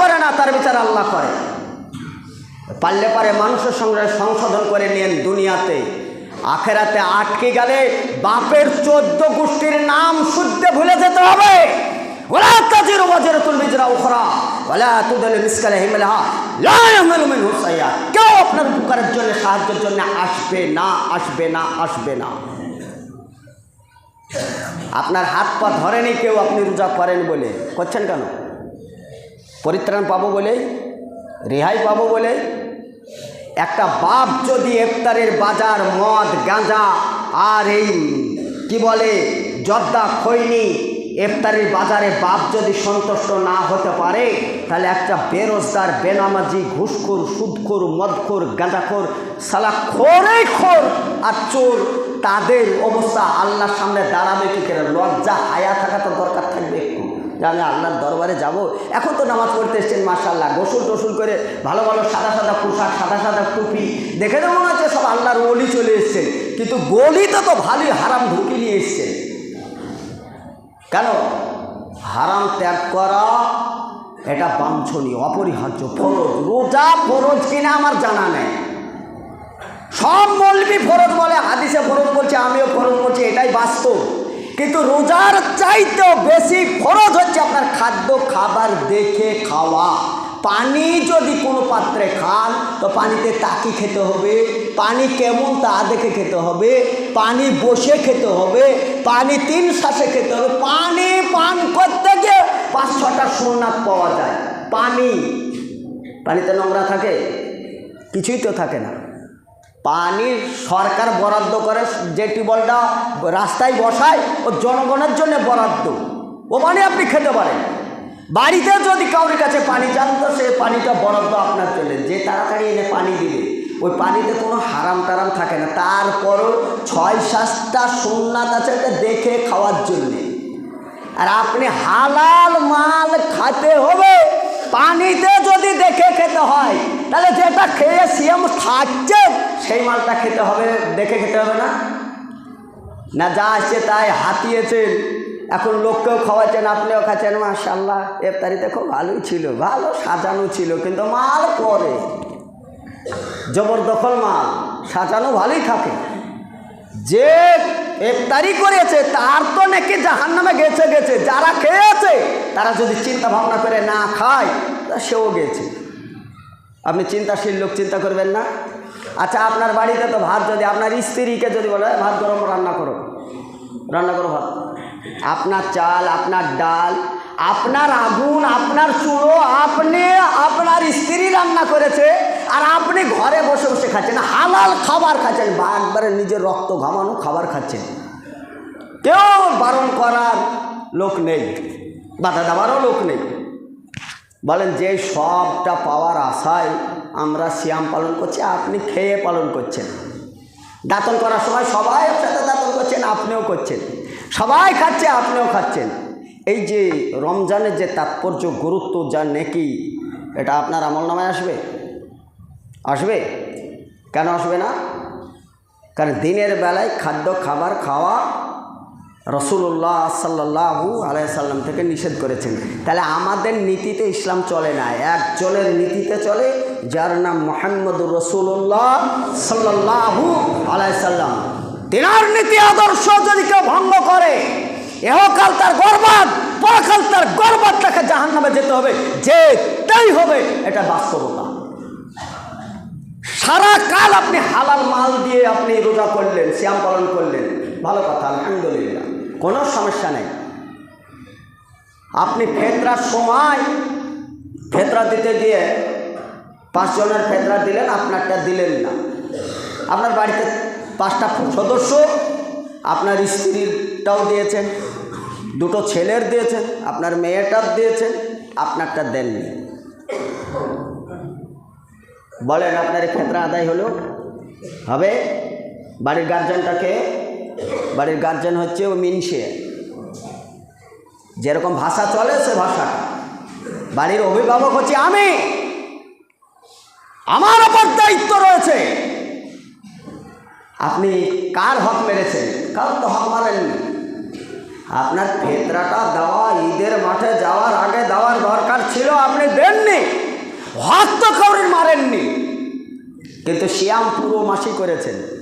করে না, তার বিচার আল্লাহ করে। পারলে পারে মানুষের সঙ্গে সংশোধন করে নিয়েন দুনিয়াতে। আখেরাতে আটকে গেলে বাপের চোদ্দ গোষ্ঠীর নাম শুদ্ধে ভুলে যেতে হবে। কেউ আপনার জন্য, সাহায্যের জন্য আসবে না আসবে না আসবে না। আপনার হাত পা ধরেনি কেউ, আপনি রোজা করেন বলে। করছেন কেন? পরিত্রাণ পাবো বলে রেহাই পাবো বলে একটা বাপ যদি ইফতারের বাজার, মদ, গাঁজা আর এই, কি বলে, জর্দা, খৈনি ইফতারের বাজারে বাপ যদি সন্তুষ্ট না হতে পারে, তাহলে একটা বেরোজগার, বেনামাজি, ঘুষখোর, সুদখোর, মদখোর, গাঁজাখোর সালা খোরেই খোর আর চোর, তাদের অবস্থা আল্লাহর সামনে দাঁড়াবে কি করে? লজ্জা, হায়া থাকা তো দরকার যে আমি আল্লাহর দরবারে যাব। এখন তো নামাজ পড়তে এসছেন মার্শাল্লাহ গোসল টোসল করে ভালো ভালো সাদা সাদা পোশাক, সাদা সাদা টুপি। দেখে তো মনে হচ্ছে সব আল্লাহর অলি চলে এসছেন। কিন্তু গলিতে তো ভালোই হারাম ঢুকি নিয়ে এসছেন। কেন? হারাম ত্যাগ করা এটা বাঞ্ছনীয়, অপরিহার্য, ফরজ। রোজা ফরজ কিনা আমার জানা নেই। সব মলবি ফরজ বলে, হাদিসে ফরজ বলছে, আমিও ফরজ বলছি, এটাই বাস্তব। কিন্তু রোজার চাইতেও বেশি ফরজ হচ্ছে আপনার খাদ্য, খাবার, দেখে, খাওয়া। পানি যদি কোনো পাত্রে খান, তো পানিতে তাকি খেতে হবে? পানি কেমন তা দেখে খেতে হবে? পানি বসে খেতে হবে? পানি তিন শ্বাসে খেতে হবে? পানি পান করতে গিয়ে পাঁচ, ছটা সোনাত পাওয়া যায়। পানি। পানিতে নোংরা থাকে? কিছুই তো থাকে না। পানি সরকার বরাদ্দ করে যে টিউবওয়েলটা রাস্তায় বসায় ও জনগণের জন্য বরাদ্দ। ও পানি আপনি খেতে পারেন। বাড়িতে যদি কাউরির কাছে পানি চান, তো সে পানিটা বরাদ্দ আপনার চলে। যে তাড়াতাড়ি এনে পানি দিবে, ওই পানিতে কোনো হারাম টারাম থাকে না। তারপরও ছয় সাতটা সোমনাথ আছে দেখে খাওয়ার জন্যে। আর আপনি হালাল মাল খাতে হবে পানিতে যদি দেখে খেতে হয় তাহলে যেটা খেয়ে সিএম খাচ্ছে, সেই মালটা খেতে হবে, দেখে খেতে হবে না। না যা আসছে তাই হাতিয়েছেন। এখন লোককেও খাওয়াচ্ছেন, আপনিও খাচ্ছেন মাশাল্লাহ এফতারিতে খুব ভালোই ছিল, ভালো সাজানো ছিল, কিন্তু মাল পরে। জবরদখল মাল, সাজানো ভালোই থাকে। যে ইফতারি করেছে, তার তো নাকি জাহান নামে গেছে গেছে। যারা খেয়েছে, তারা যদি চিন্তা ভাবনা করে না খায়, তা সেও গেছে। আপনি চিন্তাশীল লোক, চিন্তা করবেন না। আচ্ছা আপনার বাড়িতে তো ভাত যদি, আপনার স্ত্রীকে যদি বলে ভাত গরম রান্না করো। রান্না করো ভাত। আপনার চাল, আপনার ডাল, আপনার আগুন, আপনার চুড়ো আপনি, আপনার স্ত্রী রান্না করেছে, আর আপনি ঘরে বসে বসে খাচ্ছেন, হালাল খাবার খাচ্ছেন, বা একবারে নিজের রক্ত ঘামানো খাবার খাচ্ছেন। কেউ বারণ করার লোক নেই, বাধা দেওয়ারও লোক নেই। বলেন, যে সবটা পাওয়ার আশায় আমরা শ্যাম পালন করছি, আপনি খেয়ে পালন করছেন। দাঁতন করার সময় সবাই একসাথে দাঁতন করছেন, আপনিও করছেন। সবাই খাচ্ছে, আপনিও খাচ্ছেন। এই যে রমজানের যে তাৎপর্য, গুরুত্ব, যা নেকি, এটা আপনার আমল নামায় আসবে? আসবে? কেন আসবে না? কারণ দিনের বেলায় খাদ্য, খাবার খাওয়া রসুল্লাহ সাল্লাহু আলাইসাল্লাম থেকে নিষেধ করেছেন। তাহলে আমাদের নীতিতে ইসলাম চলে না একজনের নীতিতে চলে, যার নাম মোহাম্মদুর রসুল্লাহ সাল্লাহু আলাইসাল্লাম তেনার নীতি আদর্শ যদি কেউ ভঙ্গ করে, এহকাল তার গর্বাদ, পরকাল তার গর্বাদ তাকে জাহান নামে যেতে হবে, যেতেই হবে, এটা বাস্তবতা। সারা কাল আপনি হালাল মাল দিয়ে আপনি রোজা করলেন শ্যাম পালন করলেন, ভালো কথা, আলহামদুলিল্লাহ। কোনো সমস্যা নেই। আপনি ফেতরার সময় ফেতরা দিতে গিয়ে পাঁচজনের ফেতরা দিলেন, আপনারটা দিলেন না। আপনার বাড়িতে পাঁচটা সদস্য, আপনার স্ত্রীরটাও দিয়েছেন, দুটো ছেলের দিয়েছেন, আপনার মেয়েটার দিয়েছেন, আপনারটা দেননি। বলেন, আপনার ক্ষেত্রে আদায় হলো? হবে? বাড়ির গার্জেনটাকে বাড়ির গার্জেন হচ্ছে ও মিনসে যেরকম ভাষা চলে, সে ভাষা। বাড়ির অভিভাবক হচ্ছে আমি। আমার ওপর দায়িত্ব রয়েছে। আপনি কার হক মেরেছেন? কারণ তো হক মারেননি? আপনার ফেতরাটা দেওয়া, ঈদের মাঠে যাওয়ার আগে দেওয়ার দরকার ছিল, আপনি দেননি। হক তো কাউরির মারেননি। কিন্তু শিয়াম পুরো মাসি করেছেন।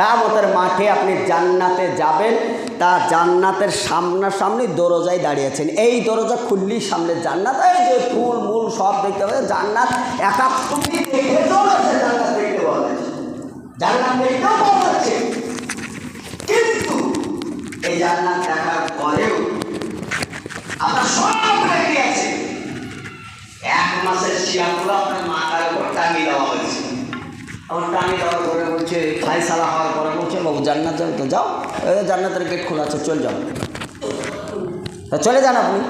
কামতের মাঠে আপনি জান্নাতে যাবেন, তা জান্নাতের সামনাসামনি দরজায় দাঁড়িয়েছেন। এই দরজা খুললি সামনে জান্নাত। এই যে ফুল, মূল সব দেখতে পাবেন জান্নাত একাত্তরটি দেখে জান্নাত দেখতে পাওয়া কিন্তু এই জান্নাত দেখার পরেও আপনার সব রেডি আছে এক মাসের শিয়াগুলো আপনার মাথার উপর টাঙিয়ে দেওয়া হয়েছে আমার টাঙিয়ে দেওয়ার পরে বলছে ফাইসালা হওয়ার পরে বলছে, বাবু, জান্নাত যাবে তো, যাও। জান্নাতের গেট খোলা আছে, চল যাও। তা চলে যান আপনি।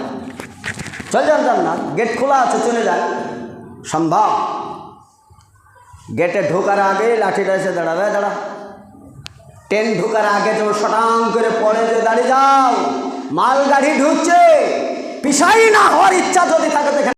চল যান জান্নাত। গেট খোলা আছে, চলে যান। সম্ভব। গেটে ঢোকার আগে লাঠিটা এসে দাঁড়াবে, দাঁড়া। ট্রেন ঢোকার আগে তো শটাং করে পড়ে যে দাঁড়িয়ে যাও। মালগাড়ি ঢুকছে। পিসাই না হওয়ার ইচ্ছা যদি থাকে